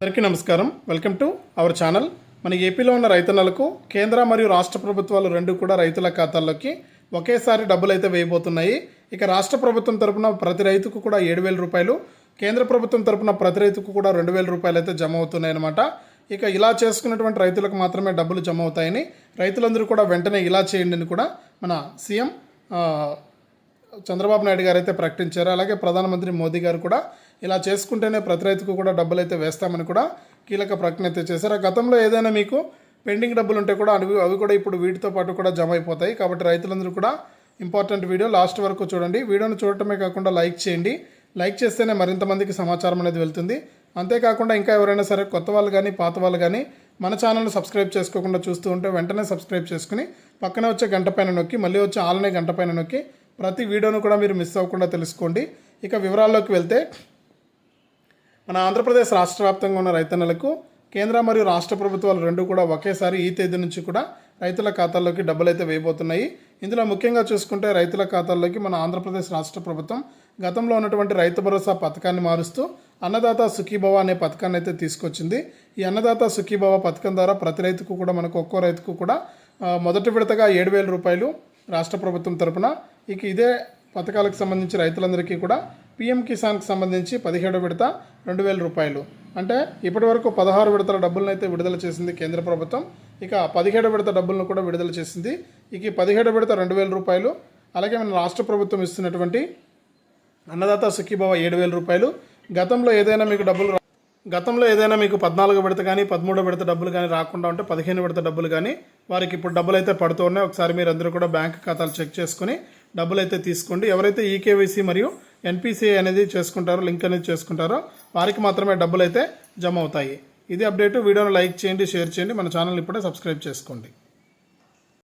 అందరికీ నమస్కారం. Welcome to our channel. మన ఏపీలో ఉన్న రైతన్నలకు కేంద్ర మరియు రాష్ట్ర ప్రభుత్వాలు రెండు కూడా రైతుల ఖాతాల్లోకి ఒకేసారి డబ్బులు అయితే వేయబోతున్నాయి. ఇక రాష్ట్ర ప్రభుత్వం తరపున ప్రతి రైతుకు కూడా ఏడు వేల రూపాయలు కేంద్ర ప్రభుత్వం తరపున ప్రతి రైతుకు కూడా రెండు వేల రూపాయలు అయితే జమ అవుతున్నాయన్నమాట ఇక ఇలా చేసుకున్నటువంటి రైతులకు మాత్రమే డబ్బులు జమ అవుతాయని రైతులందరూ కూడా వెంటనే ఇలా చేయండి అని కూడా మన సీఎం చంద్రబాబు నాయుడు గారు అయితే ప్రకటించారు. అలాగే ప్రధానమంత్రి మోదీ గారు కూడా ఇలా చేసుకుంటేనే ప్రతి రైతుకు కూడా డబ్బులు అయితే వేస్తామని కూడా కీలక ప్రకటన అయితే చేశారు. ఆ గతంలో ఏదైనా మీకు పెండింగ్ డబ్బులు ఉంటే కూడా అవి అవి కూడా ఇప్పుడు వీటితో పాటు కూడా జమ అయిపోతాయి. కాబట్టి రైతులందరూ కూడా ఇంపార్టెంట్ వీడియో లాస్ట్ వరకు చూడండి. వీడియోను చూడటమే కాకుండా లైక్ చేయండి. లైక్ చేస్తేనే మరింత మందికి సమాచారం అనేది వెళ్తుంది. అంతేకాకుండా ఇంకా ఎవరైనా సరే కొత్త వాళ్ళు కానీ పాత వాళ్ళు కానీ మన ఛానల్ని సబ్స్క్రైబ్ చేసుకోకుండా చూస్తూ ఉంటే వెంటనే సబ్స్క్రైబ్ చేసుకుని పక్కనే వచ్చే గంట పైన నొక్కి మళ్ళీ వచ్చే ఆలనే గంట పైన నొక్కి ప్రతి వీడియోను కూడా మీరు మిస్ అవ్వకుండా తెలుసుకోండి. ఇక వివరాల్లోకి వెళ్తే మన ఆంధ్రప్రదేశ్ రాష్ట్ర వ్యాప్తంగా ఉన్న రైతన్నలకు కేంద్ర మరియు రాష్ట్ర ప్రభుత్వాలు రెండు కూడా ఒకేసారి ఈ తేదీ నుంచి కూడా రైతుల ఖాతాల్లోకి డబ్బులు అయితే వేయబోతున్నాయి. ఇందులో ముఖ్యంగా చూసుకుంటే రైతుల ఖాతాల్లోకి మన ఆంధ్రప్రదేశ్ రాష్ట్ర ప్రభుత్వం గతంలో ఉన్నటువంటి రైతు భరోసా పథకాన్ని మారుస్తూ అన్నదాత సుఖీభవ అనే పథకాన్ని అయితే తీసుకొచ్చింది. ఈ అన్నదాత సుఖీభవ పథకం ద్వారా ప్రతి రైతుకు కూడా మనకు ఒక్కో రైతుకు కూడా మొదటి విడతగా ఏడు వేల రూపాయలు రాష్ట్ర ప్రభుత్వం తరపున ఇక ఇదే పథకాలకు సంబంధించి రైతులందరికీ కూడా పీఎం కిసాన్కి సంబంధించి పదిహేడు విడత రెండు వేల రూపాయలు. అంటే ఇప్పటి వరకు పదహారు విడతల డబ్బులను అయితే విడుదల చేసింది కేంద్ర ప్రభుత్వం. ఇక పదిహేడు విడత డబ్బులను కూడా విడుదల చేసింది. ఇక ఈ పదిహేడు విడత రెండు వేల రూపాయలు. అలాగే మన రాష్ట్ర ప్రభుత్వం ఇస్తున్నటువంటి అన్నదాత సుఖీభావ ఏడు వేల రూపాయలు. గతంలో ఏదైనా మీకు డబ్బులు గతంలో ఏదైనా మీకు పద్నాలుగు విడత కానీ పదమూడో విడత డబ్బులు కానీ రాకుండా ఉంటే పదిహేను విడత డబ్బులు కానీ వారికి ఇప్పుడు డబ్బులు అయితే పడుతూ ఉన్నాయి. ఒకసారి మీరు అందరూ కూడా బ్యాంక్ ఖాతాలు చెక్ చేసుకుని డబ్బులు అయితే తీసుకోండి. ఎవరైతే ఈకేవైసీ మరియు ఎన్పిసిఐ అనేది చేసుకుంటారో లింక్ అనేది చేసుకుంటారో వారికి మాత్రమే డబ్బులు అయితే జమ అవుతాయి. ఇది అప్డేట్. వీడియోను లైక్ చేయండి షేర్ చేయండి. మన ఛానల్ ఇప్పుడే సబ్స్క్రైబ్ చేసుకోండి.